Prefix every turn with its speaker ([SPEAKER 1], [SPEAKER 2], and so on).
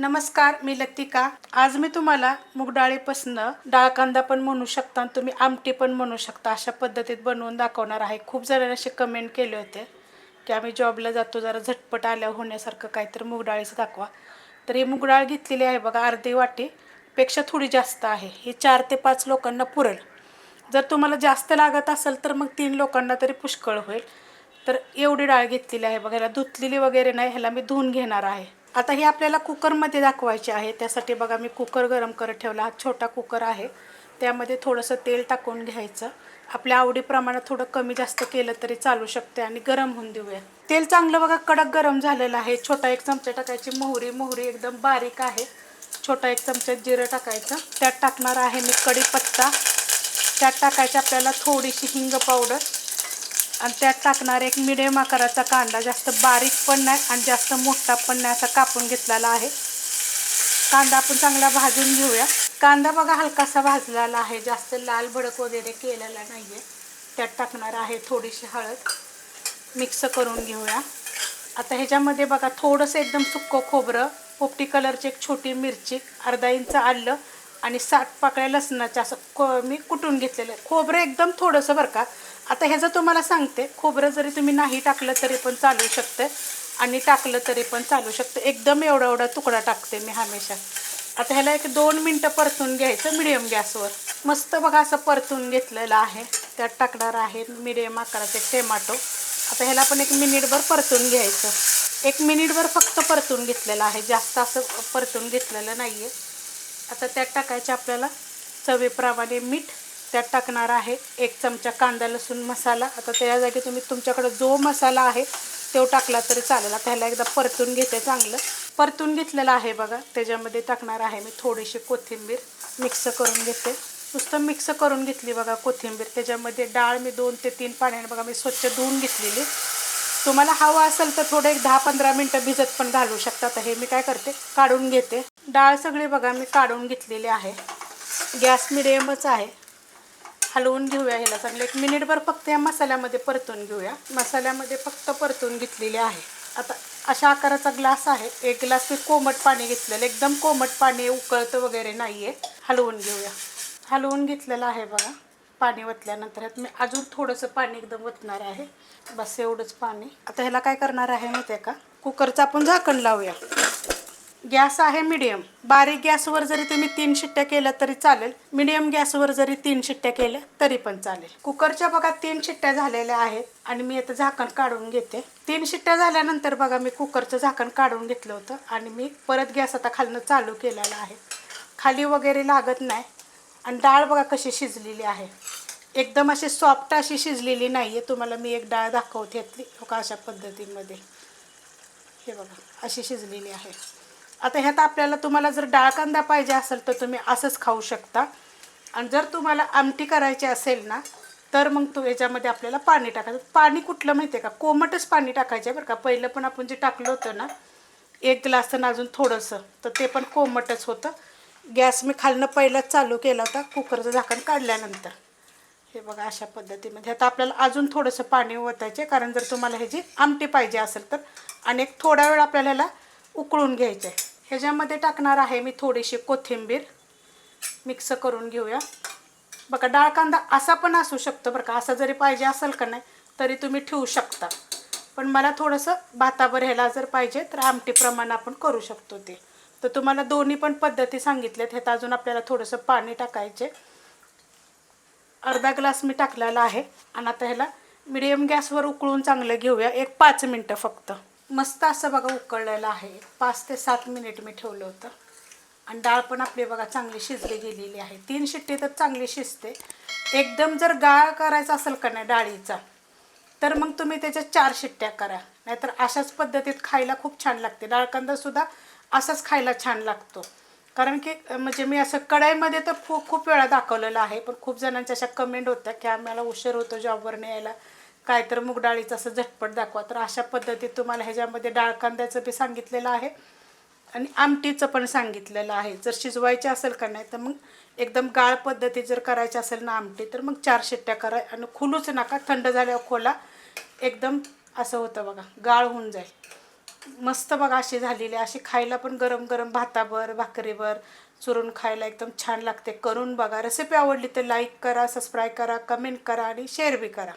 [SPEAKER 1] नमस्कार मी लतिका. आज मी तुम्हाला मूग डाळीपासनं डाळ कांदा पण म्हणू शकता आणि तुम्ही आमटी पण म्हणू शकता. अशा पद्धतीत बनवून दाखवणार आहे. खूप जणांनी असे कमेंट केले होते की आम्ही जॉबला जातो जरा झटपट आल्या होण्यासारखं काहीतरी मूग डाळीचं दाखवा. तर ही मूग डाळ घेतलेली आहे बघा अर्धी वाटी पेक्षा थोडी जास्त आहे. ही चार ते पाच लोकांना पुरेल. जर तुम्हाला जास्त लागत असेल तर मग तीन लोकांना तरी पुष्कळ होईल. तर एवढी डाळ घेतलेली आहे बघा ह्याला धुतलेली वगैरे नाही ह्याला मी धुवून घेणार आहे. आता हे आपल्याला कुकरमध्ये दाखवायची आहे. त्यासाठी बघा मी कुकर गरम करत ठेवला. हा छोटा कुकर आहे. त्यामध्ये थोडंसं तेल टाकून घ्यायचं. आपल्या आवडीप्रमाणे थोडं कमी जास्त केलं तरी चालू शकते आणि गरम होऊन देऊया. तेल चांगलं बघा कडक गरम झालेलं आहे. छोटा एक चमचा टाकायची. मोहरी मोहरी एकदम बारीक आहे. छोटा एक चमचा जिरं टाकायचं. त्यात टाकणार आहे मी कढीपत्ता. त्यात टाकायची आपल्याला थोडीशी हिंग पावडर. आणि त्यात टाकणार एक मिडियम आकाराचा कांदा जास्त बारीक पण नाही आणि जास्त मोठा पण नाही असा कापून घेतलेला आहे. कांदा आपण चांगला भाजून घेऊया. कांदा बघा हलकासा भाजलेला आहे. जास्त लाल भडक वगैरे केलेला नाही आहे त्यात टाकणार आहे थोडीशी हळद. मिक्स करून घेऊया. आता ह्याच्यामध्ये बघा थोडंसं एकदम सुक्कं खोबरं पोपटी कलरची एक छोटी मिरची अर्धा इंच आलं आणि सात पाकळ्या लसणाच्या असं को मी कुटून घेतलेलं आहे. खोबरं एकदम थोडंसं बरं का. आता ह्याचं तुम्हाला सांगते खोबरं जरी तुम्ही नाही टाकलं तरी पण चालू शकतं आणि टाकलं तरी पण चालू शकतं. एकदम एवढा एवढा तुकडा टाकते मी हमेशा. आता ह्याला एक दोन मिनटं परतून घ्यायचं मिडियम गॅसवर. मस्त बघा असं परतून घेतलेलं आहे. त्यात टाकणार आहे मिडियम आकाराचे टोमॅटो आता ह्याला पण एक मिनिटभर परतून घ्यायचं. एक मिनिटभर फक्त परतून घेतलेलं आहे. जास्त असं परतून घेतलेलं नाही आहे आता त्यात टाकायचे आपल्याला चवीप्रमाणे मीठ. त्यात टाकणार आहे एक चमचा कांदा लसूण मसाला. आता त्या जागी तुम्ही तुमच्याकडं जो मसाला आहे तो टाकला तरी चालेल. आता ह्याला एकदा परतून घेते चांगलं. परतून घेतलेलं आहे बघा त्याच्यामध्ये टाकणार आहे मी थोडीशी कोथिंबीर. मिक्स करून घेते. नुसतं मिक्स करून घेतली बघा कोथिंबीर. त्याच्यामध्ये डाळ मी दोन ते तीन पाण्याने बघा मी स्वच्छ धुवून घेतलेली. तुम्हाला हवं असेल तर थोडं एक दहा पंधरा मिनटं भिजत पण घालू शकता. हे मी काय करते काढून घेते. डाळ सगळी बघा मी काढून घेतलेली आहे. गॅस मिडियमच आहे. हलवून घेऊया ह्याला चांगलं. एक मिनिटभर फक्त या मसाल्यामध्ये परतून घेऊया. मसाल्यामध्ये फक्त परतून घेतलेले आहे. आता अशा आकाराचा ग्लास आहे. एक ग्लास मी कोमट पाणी घेतलेलं. एकदम कोमट पाणी उकळतं वगैरे नाही आहे हलवून घेऊया. हलवून घेतलेलं आहे बघा. पाणी वतल्यानंतर ह्यात मी अजून थोडंसं पाणी एकदम वतणार आहे. बस एवढंच पाणी. आता ह्याला काय करणार आहे माहिती आहे का? कुकरचं आपण झाकण लावूया. गॅस आहे मिडियम. बारीक गॅसवर जरी तुम्ही तीन शिट्ट्या केल्या तरी चालेल. मिडियम गॅसवर जरी तीन शिट्ट्या केल्या तरी पण चालेल. कुकरच्या बघा तीन शिट्ट्या झालेल्या आहेत आणि मी आता झाकण काढून घेते. तीन शिट्ट्या झाल्यानंतर बघा मी कुकरचं झाकण काढून घेतलं होतं आणि मी परत गॅस आता खालनं चालू केलेला आहे. खाली वगैरे लागत नाही. आणि डाळ बघा कशी शिजलेली आहे. एकदम अशी सॉफ्ट अशी शिजलेली नाही आहे तुम्हाला मी एक डाळ दाखवते यातली हो का अशा पद्धतीमध्ये. हे बघा अशी शिजलेली आहे. आता ह्यात आपल्याला तुम्हाला जर डाळ कांदा पाहिजे असेल तर तुम्ही असंच खाऊ शकता. आणि जर तुम्हाला आमटी करायची असेल ना तर मग तो याच्यामध्ये आपल्याला पाणी टाकायचं. पाणी कुठलं माहिती आहे का? कोमटच पाणी टाकायचं आहे बरं का. पहिलं पण आपण जे टाकलं होतं ना एक ग्लास तर अजून थोडंसं तर ते पण कोमटच होतं. गॅस मी खालनं पहिलाच चालू केला होता कुकरचं झाकण काढल्यानंतर. हे बघा अशा पद्धतीमध्ये. आता आपल्याला अजून थोडंसं पाणी ओतायचे कारण जर तुम्हाला ह्याची आमटी पाहिजे असेल तर आणि एक थोडा वेळ आपल्याला ह्याला उकळून घ्यायचं आहे ह्याच्यामध्ये टाकणार आहे मी थोडीशी कोथिंबीर. मिक्स करून घेऊया. बघा डाळ कांदा असा पण असू शकतो बरं का. असा जरी पाहिजे असेल का नाही तरी तुम्ही ठेवू शकता. पण मला थोडंसं भातावर ह्याला जर पाहिजे तर आमटीप्रमाणे आपण करू शकतो ते. तर तुम्हाला दोन्ही पण पद्धती सांगितल्यात. ह्यात अजून आपल्याला थोडंसं पाणी टाकायचे. अर्धा ग्लास मी टाकलेला आहे. आणि आता ह्याला मिडियम गॅसवर उकळून चांगलं घेऊया. एक पाच मिनटं फक्त. मस्त असं बघा उकळलेलं आहे. पाच ते सात मिनिट मी ठेवलं होतं. आणि डाळ पण आपली बघा चांगली शिजली गेलेली आहे. तीन शिट्टी तर चांगली शिजते. एकदम जर गाळ करायचा असेल का नाही डाळीचा तर मग तुम्ही त्याच्या चार शिट्ट्या करा. नाहीतर अशाच पद्धतीत खायला खूप छान लागते. डाळकांदासुद्धा असाच खायला छान लागतो. कारण की म्हणजे मी असं कढाईमध्ये तर खूप खूप वेळा दाखवलेलं आहे पण खूप जणांच्या अशा कमेंट होत्या की आम्हाला उशीर होतो जॉबवर यायला. काय तर मूग डाळीचं असं झटपट दाखवा. तर अशा पद्धतीत तुम्हाला ह्याच्यामध्ये डाळ कांद्याचं बी सांगितलेलं आहे. आणि आमटीचं पण सांगितलेलं आहे. जर शिजवायचे असेल का नाही तर मग एकदम गाळ पद्धती जर करायची असेल ना आमटी तर मग चार शिट्ट्या करा आणि खुलूच नका. थंड झाल्यावर खोला. एकदम असं होतं बघा. गाळ होऊन जाईल. मस्त बघा अशी झालेली अशी खायला पण गरम गरम भातावर भाकरीवर चुरून खायला एकदम छान लागते. करून बघा. रेसिपी आवडली तर लाईक करा सबस्क्राईब करा कमेंट करा आणि शेअर बी करा.